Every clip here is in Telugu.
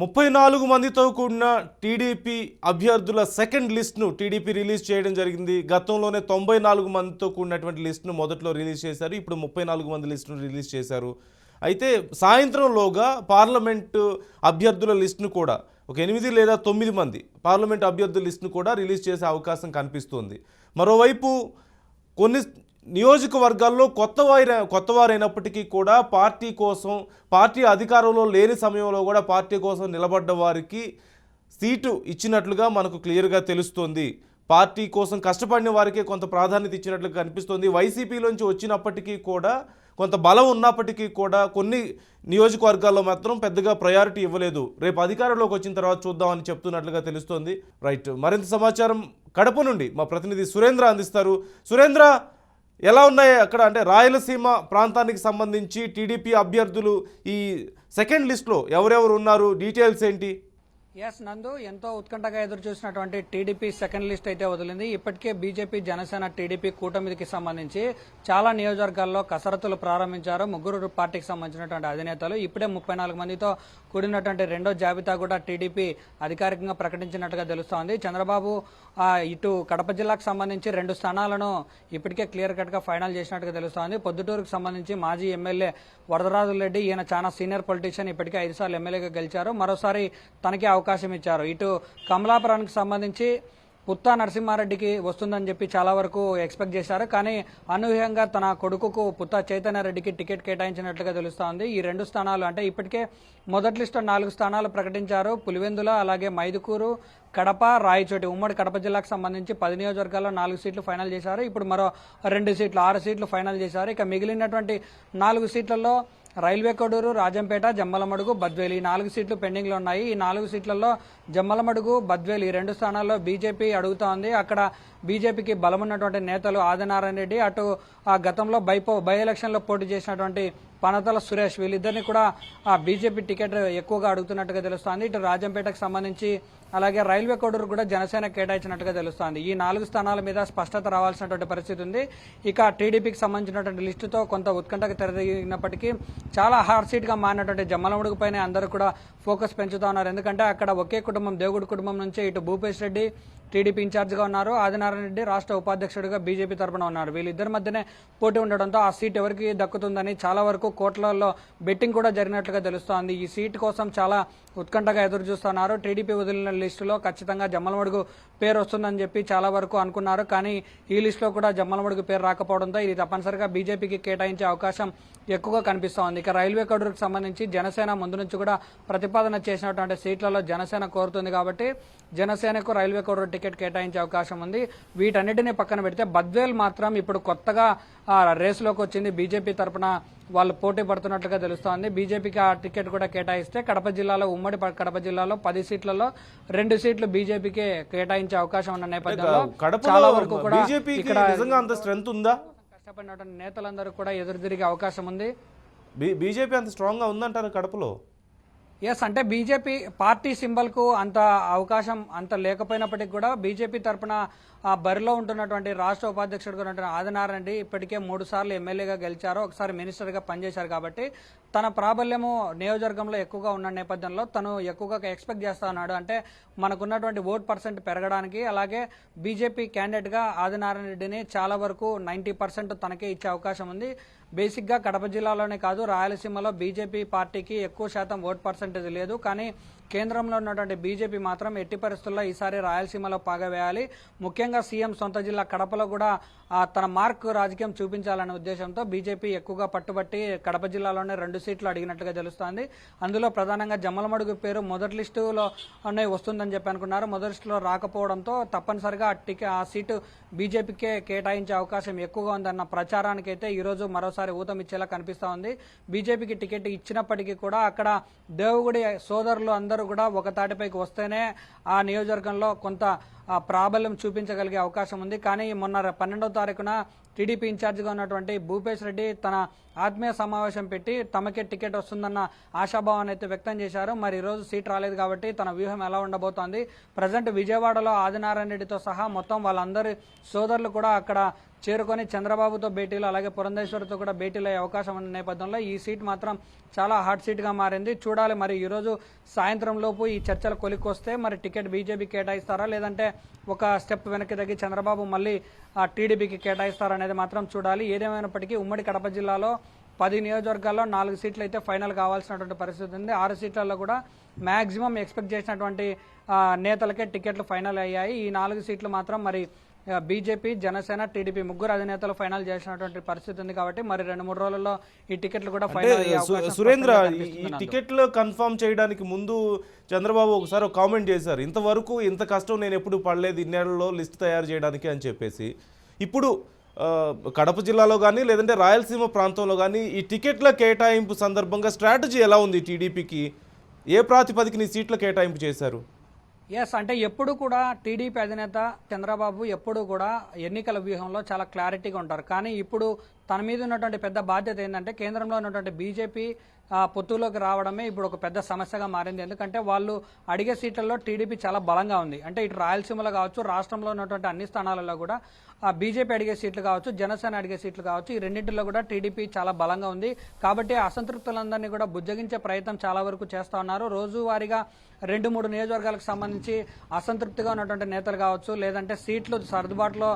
ముప్పై నాలుగు మందితో కూడిన టీడీపీ అభ్యర్థుల సెకండ్ లిస్ట్ను టీడీపీ రిలీజ్ చేయడం జరిగింది. గతంలోనే తొంభై నాలుగు మందితో కూడినటువంటి లిస్ట్ను మొదట్లో రిలీజ్ చేశారు. ఇప్పుడు ముప్పై నాలుగు మంది లిస్టును రిలీజ్ చేశారు. అయితే సాయంత్రంలోగా పార్లమెంటు అభ్యర్థుల లిస్టును కూడా ఒక ఎనిమిది లేదా తొమ్మిది మంది పార్లమెంట్ అభ్యర్థుల లిస్టును కూడా రిలీజ్ చేసే అవకాశం కనిపిస్తుంది. మరోవైపు కొన్ని నియోజకవర్గాల్లో కొత్త వారి కొత్త వారైనప్పటికీ కూడా పార్టీ కోసం పార్టీ అధికారంలో లేని సమయంలో కూడా పార్టీ కోసం నిలబడ్డ వారికి సీటు ఇచ్చినట్లుగా మనకు క్లియర్గా తెలుస్తుంది. పార్టీ కోసం కష్టపడిన వారికే కొంత ప్రాధాన్యత ఇచ్చినట్లుగా కనిపిస్తుంది. వైసీపీలోంచి వచ్చినప్పటికీ కూడా కొంత బలం ఉన్నప్పటికీ కూడా కొన్ని నియోజకవర్గాల్లో మాత్రం పెద్దగా ప్రయారిటీ ఇవ్వలేదు. రేపు అధికారంలోకి వచ్చిన తర్వాత చూద్దామని చెప్తున్నట్లుగా తెలుస్తోంది. రైట్ మరింత సమాచారం కడప నుండి మా ప్రతినిధి సురేంద్ర అందిస్తారు. సురేంద్ర ఎలా ఉన్నాయి అక్కడ? అంటే రాయలసీమ ప్రాంతానికి సంబంధించి టీడీపీ అభ్యర్థులు ఈ సెకండ్ లిస్ట్లో ఎవరెవరు ఉన్నారు? డీటెయిల్స్ ఏంటి? ఎస్ నందు. ఎంతో ఉత్కంఠగా ఎదురు చూసినటువంటి టీడీపీ సెకండ్ లిస్ట్ అయితే వదిలింది. ఇప్పటికే బీజేపీ జనసేన టీడీపీ కూటమికి సంబంధించి చాలా నియోజకవర్గాల్లో కసరత్తులు ప్రారంభించారు. ముగ్గురు పార్టీకి సంబంధించినటువంటి అధినేతలు. ఇప్పుడే ముప్పై నాలుగు మందితో కూడినటువంటి రెండో జాబితా కూడా టీడీపీ అధికారికంగా ప్రకటించినట్టుగా తెలుస్తోంది. చంద్రబాబు ఇటు కడప జిల్లాకు సంబంధించి రెండు స్థానాలను ఇప్పటికే క్లియర్ కట్గా ఫైనల్ చేసినట్టుగా తెలుస్తోంది. పొద్దుటూరుకు సంబంధించి మాజీ ఎమ్మెల్యే వరదరాజు రెడ్డి ఈయన చాలా సీనియర్ పొలిటీషియన్ ఇప్పటికే ఐదు సార్లు ఎమ్మెల్యేగా గెలిచారు. మరోసారి తనకే అవకాశం ఇచ్చారు. ఇటు కమలాపురానికి సంబంధించి పుత్తా నరసింహారెడ్డికి వస్తుందని చెప్పి చాలా వరకు ఎక్స్పెక్ట్ చేశారు. కానీ అనూహ్యంగా తన కొడుకుకు పుత్తా చైతన్య రెడ్డికి టికెట్ కేటాయించినట్లుగా తెలుస్తోంది. ఈ రెండు స్థానాలు అంటే ఇప్పటికే మొదటి లిస్టు నాలుగు స్థానాలు ప్రకటించారు. పులివెందుల అలాగే మైదుకూరు కడప రాయచోటి ఉమ్మడి కడప జిల్లాకు సంబంధించి పది నియోజకవర్గాల్లో నాలుగు సీట్లు ఫైనల్ చేశారు. ఇప్పుడు మరో రెండు సీట్లు ఆరు సీట్లు ఫైనల్ చేశారు. ఇక మిగిలినటువంటి నాలుగు సీట్లలో రైల్వే కోడూరు రాజంపేట జమ్మలమడుగు బద్వేలు ఈ నాలుగు సీట్లు పెండింగ్లో ఉన్నాయి. ఈ నాలుగు సీట్లలో జమ్మలమడుగు బద్వేలు ఈ రెండు స్థానాల్లో బీజేపీ అడుగుతోంది. అక్కడ బీజేపీకి బలమున్నటువంటి నేతలు ఆదినారాయణ రెడ్డి అటు ఆ గతంలో బైపో బై ఎలక్షన్లో పోటీ చేసినటువంటి పనతల సురేష్ వీళ్ళిద్దరిని కూడా ఆ బీజేపీ టికెట్ ఎక్కువగా అడుగుతున్నట్టుగా తెలుస్తోంది. ఇటు రాజంపేటకు సంబంధించి అలాగే రైల్వే కోడూరు కూడా జనసేన కేటాయించినట్టుగా తెలుస్తోంది. ఈ నాలుగు స్థానాల మీద స్పష్టత రావాల్సినటువంటి పరిస్థితి ఉంది. ఇక టీడీపీకి సంబంధించినటువంటి లిస్టుతో కొంత ఉత్కంఠకు తెరదగినప్పటికీ చాలా హార్డ్ సీట్గా మారినటువంటి జమ్మలమడుగు పైన అందరూ కూడా ఫోకస్ పెంచుతా ఉన్నారు. ఎందుకంటే అక్కడ ఒకే కుటుంబం దేవుడి కుటుంబం నుంచి ఇటు భూపేష్ రెడ్డి టీడీపీ ఇన్ఛార్జిగా ఉన్నారు. ఆదినారాయణ రెడ్డి రాష్ట్ర ఉపాధ్యక్షుడిగా బీజేపీ తరపున ఉన్నారు. వీళ్ళిద్దరి మధ్యనే పోటీ ఉండడంతో ఆ సీట్ ఎవరికి దక్కుతుందని చాలా వరకు కోట్లలో బెట్టింగ్ కూడా జరిగినట్లుగా తెలుస్తోంది. ఈ సీట్ కోసం చాలా ఉత్కంఠగా ఎదురు చూస్తున్నారు. టీడీపీ వదిలిన లిస్టులో ఖచ్చితంగా జమ్మలమడుగు పేరు వస్తుందని చెప్పి చాలా వరకు అనుకున్నారు. కానీ ఈ లిస్టులో కూడా జమ్మలమడుగు పేరు రాకపోవడంతో ఇది తప్పనిసరిగా బీజేపీకి కేటాయించే అవకాశం ఎక్కువగా కనిపిస్తోంది. ఇక రైల్వే కడుకు సంబంధించి జనసేన ముందు నుంచి కూడా ప్రతిపాదన చేసినటువంటి సీట్లలో జనసేన కోరుతుంది కాబట్టి జనసేనకు రైల్వే కోడూరు టికెట్ కేటాయించే అవకాశం ఉంది. వీటన్నిటిని పక్కన పెడితే బద్వేల్ మాత్రం ఇప్పుడు కొత్తగా రేసులోకి వచ్చింది. బీజేపీ తరపున వాళ్ళు పోటీ పడుతున్నట్లుగా తెలుస్తోంది. బీజేపీకి ఆ టికెట్ కూడా కేటాయిస్తే కడప జిల్లాలో ఉమ్మడి కడప జిల్లాలో పది సీట్లలో రెండు సీట్లు బీజేపీకే కేటాయించే అవకాశం ఉన్న నేపథ్యంలో చాలా వరకు కూడా ఇక్కడ అంత స్ట్రెంత్ ఉందా? కష్టపడినటువంటి నేతలందరూ కూడా ఎదురు తిరిగే అవకాశం ఉంది. బీజేపీ అంత స్ట్రాంగ్గా ఉందంటారు కడపలో? ఎస్ అంటే బీజేపీ పార్టీ సింబల్కు అంత అవకాశం అంత లేకపోయినప్పటికీ కూడా బీజేపీ తరఫున బరిలో ఉంటున్నటువంటి రాష్ట్ర ఉపాధ్యక్షుడు ఆదినారాయణ రెడ్డి ఇప్పటికే మూడు సార్లు ఎమ్మెల్యేగా గెలిచారు. ఒకసారి మినిస్టర్గా పనిచేశారు కాబట్టి తన ప్రాబల్యము నియోజకవర్గంలో ఎక్కువగా ఉన్న నేపథ్యంలో తను ఎక్కువగా ఎక్స్పెక్ట్ చేస్తా ఉన్నాడు. అంటే మనకున్నటువంటి ఓట్ పర్సెంట్ పెరగడానికి అలాగే బీజేపీ క్యాండిడేట్గా ఆదినారాయణ రెడ్డిని చాలా వరకు నైన్టీ పర్సెంట్ తనకే ఇచ్చే అవకాశం ఉంది. బేసిక్గా కడప జిల్లాలోనే కాదు రాయలసీమలో బీజేపీ పార్టీకి ఎక్కువ శాతం ఓట్ పర్సంటేజ్ లేదు. కానీ కేంద్రంలో ఉన్నటువంటి బీజేపీ మాత్రం ఎట్టి పరిస్థితుల్లో ఈసారి రాయలసీమలో పాగవేయాలి. ముఖ్యంగా సీఎం సొంత జిల్లా కడపలో కూడా తన మార్క్ రాజకీయం చూపించాలనే ఉద్దేశంతో బీజేపీ ఎక్కువగా పట్టుబట్టి కడప జిల్లాలోనే రెండు సీట్లు అడిగినట్టుగా తెలుస్తోంది. అందులో ప్రధానంగా జమ్మలమడుగు పేరు మొదటి లిస్టులోనే వస్తుందని చెప్పి అనుకున్నారు. మొదటి లిస్టులో రాకపోవడంతో తప్పనిసరిగా ఆ టికె ఆ సీటు బీజేపీకే కేటాయించే అవకాశం ఎక్కువగా ఉందన్న ప్రచారానికైతే ఈరోజు మరోసారి ఊతం ఇచ్చేలా కనిపిస్తోంది బీజేపీకి టికెట్ ఇచ్చినప్పటికీ కూడా అక్కడ దేవుగుడి సోదరులు అందరూ కూడా ఒక తాటిపైకి వస్తేనే ఆ నియోజకవర్గంలో కొంత ప్రాబల్యం చూపించగలిగే అవకాశం ఉంది. కానీ మొన్న పన్నెండవ తారీఖున టీడీపీ ఇన్ఛార్జిగా ఉన్నటువంటి భూపేష్ రెడ్డి తన ఆత్మీయ సమావేశం పెట్టి తమకే టికెట్ వస్తుందన్న ఆశాభావాన్ని అయితే వ్యక్తం చేశారు. మరి ఈ రోజు సీట్ రాలేదు కాబట్టి తన వ్యూహం ఎలా ఉండబోతోంది? ప్రజెంట్ విజయవాడలో ఆదినారాయణ రెడ్డితో సహా మొత్తం వాళ్ళందరి సోదరులు కూడా అక్కడ చేరుకొని చంద్రబాబుతో భేటీలు అలాగే పురంధేశ్వరితో కూడా భేటీలు అయ్యే అవకాశం ఉన్న నేపథ్యంలో ఈ సీట్ మాత్రం చాలా హాట్ సీట్గా మారింది. చూడాలి మరి ఈరోజు సాయంత్రం లోపు ఈ చర్చలు కొలిక్కొస్తే మరి టికెట్ బీజేపీ కేటాయిస్తారా? లేదంటే ఒక స్టెప్ వెనక్కి తగ్గి చంద్రబాబు మళ్ళీ ఆ టీడీపీకి కేటాయిస్తారా అనేది మాత్రం చూడాలి. ఏదేమైనప్పటికీ ఉమ్మడి కడప జిల్లాలో పది నియోజకవర్గాల్లో నాలుగు సీట్లు అయితే ఫైనల్ కావాల్సినటువంటి పరిస్థితి ఉంది. ఆరు సీట్లలో కూడా మ్యాక్సిమం ఎక్స్పెక్ట్ చేసినటువంటి నేతలకే టికెట్లు ఫైనల్ అయ్యాయి. ఈ నాలుగు సీట్లు మాత్రం మరి బీజేపీ జనసేన టీడీపీ ముగ్గురు అధినేతలు ఫైనల్ చేసినటువంటి పరిస్థితి ఉంది కాబట్టి మరి రెండు మూడు రోజుల్లో ఈ టికెట్లు కూడా ఫైనల్ సురేంద్ర ఈ-. టికెట్లు కన్ఫర్మ్ చేయడానికి ముందు చంద్రబాబు ఒకసారి ఒక కామెంట్ చేశారు. ఇంతవరకు ఇంత కష్టం నేను ఎప్పుడు పడలేదు ఇన్నేళ్ళలో లిస్ట్ తయారు చేయడానికి అని చెప్పేసి. ఇప్పుడు కడప జిల్లాలో కానీ లేదంటే రాయలసీమ ప్రాంతంలో కానీ ఈ టికెట్ల కేటాయింపు సందర్భంగా స్ట్రాటజీ ఎలా ఉంది టీడీపీకి? ఏ ప్రాతిపదికన ఈ సీట్ల కేటాయింపు చేశారు? ఎస్ అంటే ఎప్పుడు కూడా టీడీపీ అధినేత చంద్రబాబు ఎప్పుడు కూడా ఎన్నికల వ్యూహంలో చాలా క్లారిటీగా ఉంటారు. కానీ ఇప్పుడు తన మీద ఉన్నటువంటి పెద్ద బాధ్యత ఏంటంటే కేంద్రంలో ఉన్నటువంటి బీజేపీ పొత్తులోకి రావడమే ఇప్పుడు ఒక పెద్ద సమస్యగా మారింది. ఎందుకంటే వాళ్ళు అడిగే సీట్లలో టీడీపీ చాలా బలంగా ఉంది. అంటే ఇటు రాయలసీమలో కావచ్చు రాష్ట్రంలో ఉన్నటువంటి అన్ని స్థానాలలో కూడా బీజేపీ అడిగే సీట్లు కావచ్చు జనసేన అడిగే సీట్లు కావచ్చు ఈ రెండింటిలో కూడా టీడీపీ చాలా బలంగా ఉంది. కాబట్టి అసంతృప్తులందరినీ కూడా బుజ్జగించే ప్రయత్నం చాలా వరకు చేస్తూ ఉన్నారు. రోజువారీగా రెండు మూడు నియోజకవర్గాలకు సంబంధించి అసంతృప్తిగా ఉన్నటువంటి నేతలు కావచ్చు లేదంటే సీట్లు సర్దుబాటులో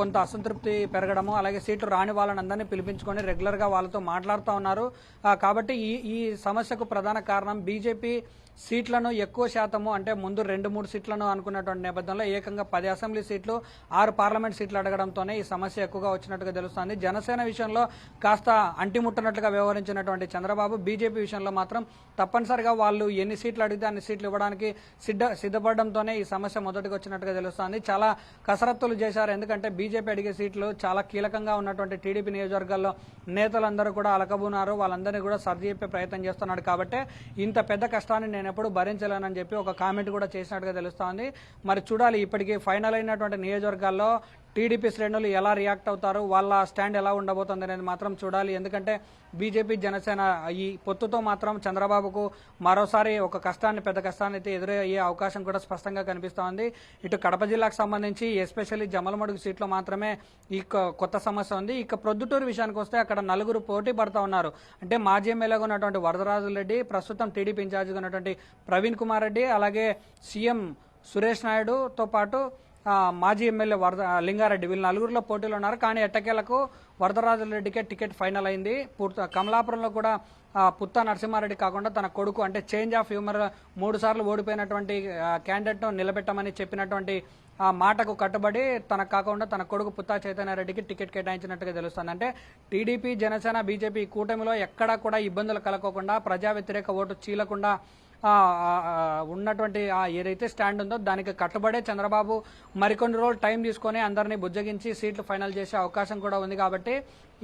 కొంత అసంతృప్తి పెరగడము అలాగే సీట్లు రాని వాళ్ళని అందరినీ పిలిపించుకొని రెగ్యులర్గా వాళ్ళతో మాట్లాడుతూ ఉన్నారు. కాబట్టి ఈ ఈ సమస్యకు ప్రధాన కారణం బీజేపీ సీట్లను ఎక్కువ శాతము అంటే ముందు రెండు మూడు సీట్లను అనుకున్నటువంటి నేపథ్యంలో ఏకంగా పది అసెంబ్లీ సీట్లు ఆరు పార్లమెంట్ సీట్లు అడగడంతోనే ఈ సమస్య ఎక్కువగా వచ్చినట్టుగా తెలుస్తోంది. జనసేన విషయంలో కాస్త అంటిముట్టనట్లుగా వ్యవహరించినటువంటి చంద్రబాబు బీజేపీ విషయంలో మాత్రం తప్పనిసరిగా వాళ్ళు ఎన్ని సీట్లు అడిగితే అన్ని సీట్లు ఇవ్వడానికి సిద్ధ సిద్ధపడడంతోనే ఈ సమస్య మొదటికి వచ్చినట్టుగా తెలుస్తోంది. చాలా కసరత్తులు చేశారు. ఎందుకంటే బీజేపీ అడిగే సీట్లు చాలా కీలకంగా ఉన్నటువంటి టీడీపీ నియోజకవర్గాల్లో నేతలందరూ కూడా అలకబున్నారు వాళ్ళందరినీ కూడా సరిచేపే ప్రయత్నం చేస్తున్నాడు. కాబట్టి ఇంత పెద్ద కష్టాన్ని నేను ఎప్పుడు భరించలేనని చెప్పి ఒక కామెంట్ కూడా చేసినట్టుగా తెలుస్తోంది. మరి చూడాలి ఇప్పటికీ ఫైనల్ అయినటువంటి నియోజకవర్గాల్లో టీడీపీ శ్రేణులు ఎలా రియాక్ట్ అవుతారు వాళ్ళ స్టాండ్ ఎలా ఉండబోతుంది అనేది మాత్రం చూడాలి. ఎందుకంటే బీజేపీ జనసేన ఈ పొత్తుతో మాత్రం చంద్రబాబుకు మరోసారి ఒక కష్టాన్ని పెద్ద కష్టాన్ని అయితే ఎదురయ్యే అవకాశం కూడా స్పష్టంగా కనిపిస్తోంది. ఇటు కడప జిల్లాకు సంబంధించి ఎస్పెషల్లీ జమలమడుగు సీట్లో మాత్రమే ఈ కొత్త సమస్య ఉంది. ఇక ప్రొద్దుటూరు విషయానికి వస్తే అక్కడ నలుగురు పోటీ పడతా ఉన్నారు. అంటే మాజీ ఎమ్మెల్యేగా ఉన్నటువంటి వరదరాజు రెడ్డి ప్రస్తుతం టీడీపీ ఇన్ఛార్జిగా ఉన్నటువంటి ప్రవీణ్ కుమార్ రెడ్డి అలాగే సీఎం సురేష్ నాయుడుతో పాటు మాజీ ఎమ్మెల్యే వరద లింగారెడ్డి. వీళ్ళు నలుగురిలో పోటీలో ఉన్నారు. కానీ ఎట్టకేలకు వరదరాజరెడ్డికే టికెట్ ఫైనల్ అయింది. పూర్తి కమలాపురంలో కూడా పుత్త నరసింహారెడ్డి కాకుండా తన కొడుకు అంటే చేంజ్ ఆఫ్ హ్యూమర్ మూడు సార్లు ఓడిపోయినటువంటి క్యాండిడేట్ను నిలబెట్టమని చెప్పినటువంటి ఆ మాటకు కట్టుబడి తనకు కాకుండా తన కొడుకు పుత్తా చైతన్యారెడ్డికి టికెట్ కేటాయించినట్టుగా తెలుస్తుంది. అంటే టీడీపీ జనసేన బీజేపీ కూటమిలో ఎక్కడా కూడా ఇబ్బందులు కలగకుండా ప్రజా వ్యతిరేక ఓటు చీలకుండా ఉన్నటువంటి ఏదైతే స్టాండ్ ఉందో దానికి కట్టుబడే చంద్రబాబు మరికొన్ని రోజులు టైం తీసుకొని అందరినీ బుజ్జగించి సీట్లు ఫైనల్ చేసే అవకాశం కూడా ఉంది కాబట్టి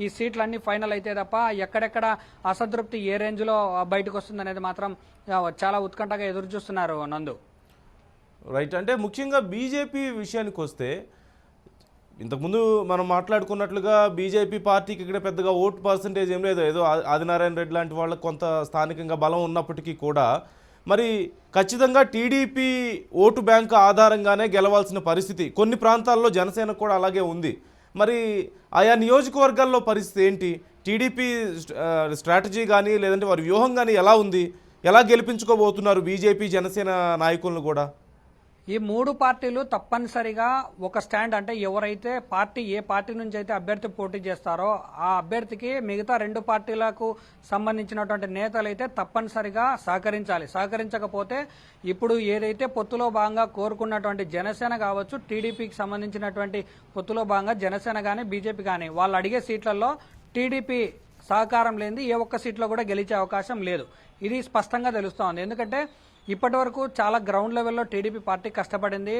ఈ సీట్లన్నీ ఫైనల్ అయితే తప్ప ఎక్కడెక్కడ అసంతృప్తి ఏ రేంజ్లో బయటకు వస్తుందనేది మాత్రం చాలా ఉత్కంఠగా ఎదురు చూస్తున్నారు నందు. రైట్. అంటే ముఖ్యంగా బీజేపీ విషయానికి వస్తే ఇంతకుముందు మనం మాట్లాడుకున్నట్లుగా బీజేపీ పార్టీకి ఇక్కడ పెద్దగా ఓటు పర్సంటేజ్ ఏం లేదు. ఏదో ఆదినారాయణ రెడ్డి లాంటి వాళ్ళకి కొంత స్థానికంగా బలం ఉన్నప్పటికీ కూడా మరి ఖచ్చితంగా టీడీపీ ఓటు బ్యాంకు ఆధారంగానే గెలవాల్సిన పరిస్థితి. కొన్ని ప్రాంతాల్లో జనసేన కూడా అలాగే ఉంది. మరి ఆయా నియోజకవర్గాల్లో పరిస్థితి ఏంటి? టీడీపీ స్ట్రాటజీ కానీ లేదంటే వారి వ్యూహం కానీ ఎలా ఉంది? ఎలా గెలిపించుకోబోతున్నారు బీజేపీ జనసేన నాయకులను కూడా? ఈ మూడు పార్టీలు తప్పనిసరిగా ఒక స్టాండ్ అంటే ఎవరైతే పార్టీ ఏ పార్టీ నుంచి అయితే అభ్యర్థి పోటీ చేస్తారో ఆ అభ్యర్థికి మిగతా రెండు పార్టీలకు సంబంధించినటువంటి నేతలు అయితే తప్పనిసరిగా సహకరించాలి. సహకరించకపోతే ఇప్పుడు ఏదైతే పొత్తులో భాగంగా కోరుకున్నటువంటి జనసేన కావచ్చు టీడీపీకి సంబంధించినటువంటి పొత్తులో భాగంగా జనసేన కానీ బీజేపీ కానీ వాళ్ళు అడిగే సీట్లలో టీడీపీ సహకారం లేనిది ఏ ఒక్క సీట్లో కూడా గెలిచే అవకాశం లేదు. ఇది స్పష్టంగా తెలుస్తోంది ఎందుకంటే ఇప్పటి వరకు చాలా గ్రౌండ్ లెవెల్లో టీడీపీ పార్టీ కష్టపడింది.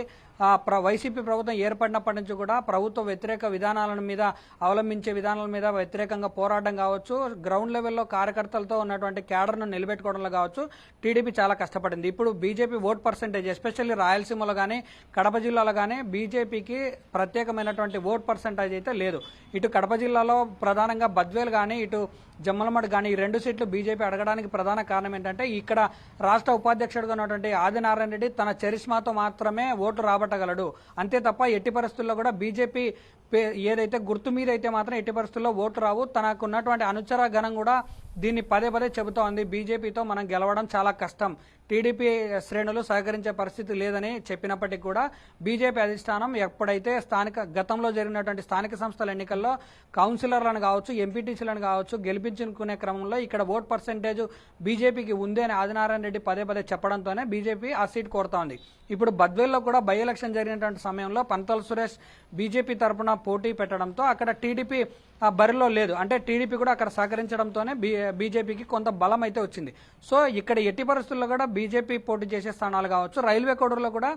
ప్ర వైసీపీ ప్రభుత్వం ఏర్పడినప్పటి నుంచి కూడా ప్రభుత్వ వ్యతిరేక విధానాల మీద అవలంబించే విధానాల మీద వ్యతిరేకంగా పోరాటం కావచ్చు. గ్రౌండ్ లెవెల్లో కార్యకర్తలతో ఉన్నటువంటి క్యాడర్ను నిలబెట్టుకోవడంలో కావచ్చు టీడీపీ చాలా కష్టపడింది. ఇప్పుడు బీజేపీ ఓట్ పర్సెంటేజ్ ఎస్పెషల్లీ రాయలసీమలో కానీ కడప జిల్లాలో కానీ బీజేపీకి ప్రత్యేకమైనటువంటి ఓట్ పర్సెంటేజ్ అయితే లేదు. ఇటు కడప జిల్లాలో ప్రధానంగా బద్వేలు కానీ ఇటు జమ్మలమడ్ కానీ ఈ రెండు సీట్లు బీజేపీ అడగడానికి ప్రధాన కారణం ఏంటంటే ఇక్కడ రాష్ట్ర ఉపాధ్యక్ష అధ్యక్షుడుగా ఉన్నటువంటి ఆదినారాయణ రెడ్డి తన చరిష్మాతో మాత్రమే ఓటు రాబట్టగలడు. అంతే తప్ప ఎట్టి పరిస్థితుల్లో కూడా బీజేపీ పే- ఏదైతే గుర్తు మీద అయితే మాత్రం ఎట్టి పరిస్థితుల్లో ఓటు రావు. తనకు ఉన్నటువంటి అనుచర గణం కూడా దీన్ని పదే పదే చెబుతోంది. బీజేపీతో మనం గెలవడం చాలా కష్టం. టీడీపీ శ్రేణులు సహకరించే పరిస్థితి లేదని చెప్పినప్పటికీ కూడా బీజేపీ అధిష్టానం ఎప్పుడైతే స్థానిక గతంలో జరిగినటువంటి స్థానిక సంస్థల ఎన్నికల్లో కౌన్సిలర్లను కావచ్చు ఎంపీటీసీలను కావచ్చు గెలిపించుకునే క్రమంలో ఇక్కడ ఓట్ పర్సెంటేజ్ బీజేపీకి ఉంది అని ఆదినారాయణ రెడ్డి పదే పదే చెప్పడంతోనే బీజేపీ ఆ సీట్ కోరుతోంది. ఇప్పుడు బద్వేల్లో కూడా బై ఎలక్షన్ జరిగినటువంటి సమయంలో పంతల్ సురేష్ బీజేపీ తరఫున పోటీ పెట్టడంతో అక్కడ టీడీపీ బరిలో లేదు. అంటే టీడీపీ కూడా అక్కడ సహకరించడంతోనే బీ బీజేపీకి కొంత బలం అయితే వచ్చింది. సో ఇక్కడ ఎట్టి పరిస్థితుల్లో కూడా బీజేపీ పోటీ చేసే స్థానాలు కావచ్చు రైల్వే కోడూరులో కూడా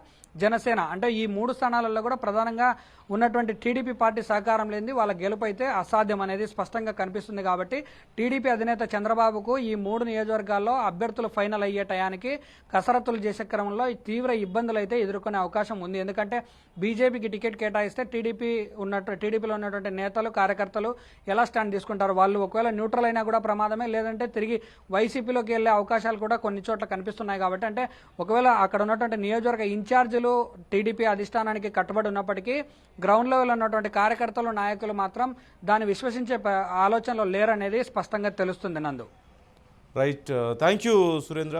జనసేన అంటే ఈ మూడు స్థానాలలో కూడా ప్రధానంగా ఉన్నటువంటి టీడీపీ పార్టీ సహకారం లేనిది వాళ్ళ గెలుపు అయితే అసాధ్యం అనేది స్పష్టంగా కనిపిస్తుంది కాబట్టి టీడీపీ అధినేత చంద్రబాబుకు ఈ మూడు నియోజకవర్గాల్లో అభ్యర్థులు ఫైనల్ అయ్యే టయానికి కసరత్తులు చేసే క్రమంలో తీవ్ర ఇబ్బందులు అయితే ఎదుర్కొనే అవకాశం ఉంది. ఎందుకంటే బీజేపీకి టికెట్ కేటాయిస్తే టీడీపీ ఉన్నట్టు టీడీపీలో ఉన్నటువంటి నేతలు కార్యకర్తలు ఎలా స్టాండ్ తీసుకుంటారు? వాళ్ళు ఒకవేళ న్యూట్రల్ అయినా కూడా ప్రమాదమే లేదంటే తిరిగి వైసీపీలోకి వెళ్ళే అవకాశాలు కూడా కొన్ని చోట్ల కనిపిస్తున్నాయి కాబట్టి అంటే ఒకవేళ అక్కడ ఉన్నటువంటి నియోజకవర్గ ఇన్ఛార్జీలు టీడీపీ అధిష్టానానికి కట్టుబడి ఉన్నప్పటికీ గ్రౌండ్ లెవెల్ ఉన్నటువంటి కార్యకర్తలు నాయకులు మాత్రం దాన్ని విశ్వసించే ఆలోచనలో లేరనేది స్పష్టంగా తెలుస్తుంది నందు. Right thank you Surendra